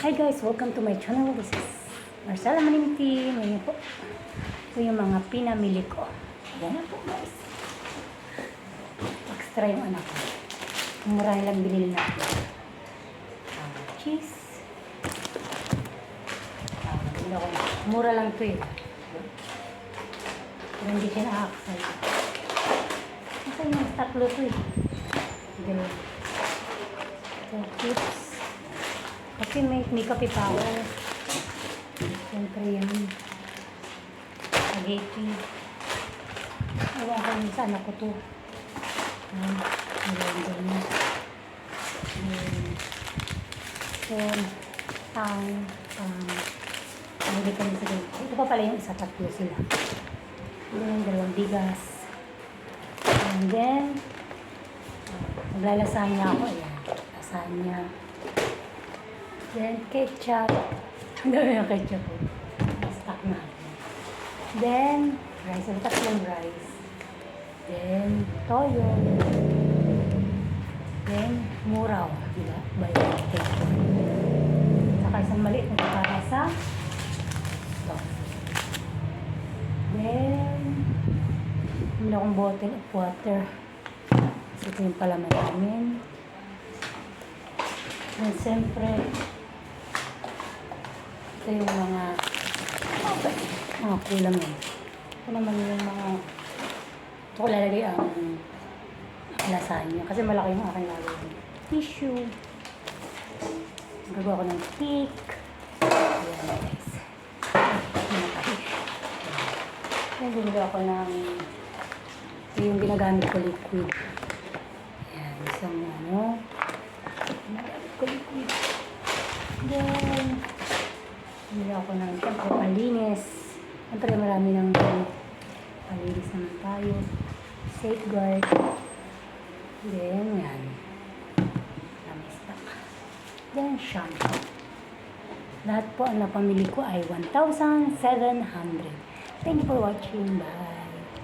Hi guys, welcome to my channel. This is Marcela Maninti. Ngayon po, ito yung mga pinamili ko. Yan na po guys. Extra yung anak ko. Mura lang binili natin. Ah, cheese. Na. Mura lang to eh. Pero hindi siya nakakasal. Kasi yung tatlo to eh. Ganun. So, chips. Kasi may, may kape ako. Siyempre yan. Spaghetti. Ewan ko yung sa anak ko to. Yan. Ayan, ganyan. Ayan. Yan. Tang. Um, hindi kami sa ganito. Ito pa pala yung isa, tatlo sila. Then, dalawang bigas. And then, Maglalasanya ako. Ayan. Lasanya. Then, ketchup. Ang dami ng ketchup po. Stock natin. Then, rice. Ang tatlong rice. Then, toyo. Then, muraw. Diba? By ketchup. Saka isang maliit na para sa. Then, hindi akong bottle of water. Kasi ito yung palaman namin. And siyempre, ito yung mga mga kulang yun. Ito naman yung mga ito ko lalagay ang lasagna. Kasi malaki yung aking lalagay. Tissue. Gagawa ko ng cake. Ayan guys. Ayan, bumili ako ng ito yung ginagamit ko liquid. Ayan, isang ano. Ginagamit ko liquid. Then, bumili ako ng siyempre panlinis. Siyempre marami ng panlinis naman tayo. Safeguard. Then, yan. Marami stock. Then, shampoo. Lahat po ang napamili ko ay 1,700. Thank you for watching. Bye.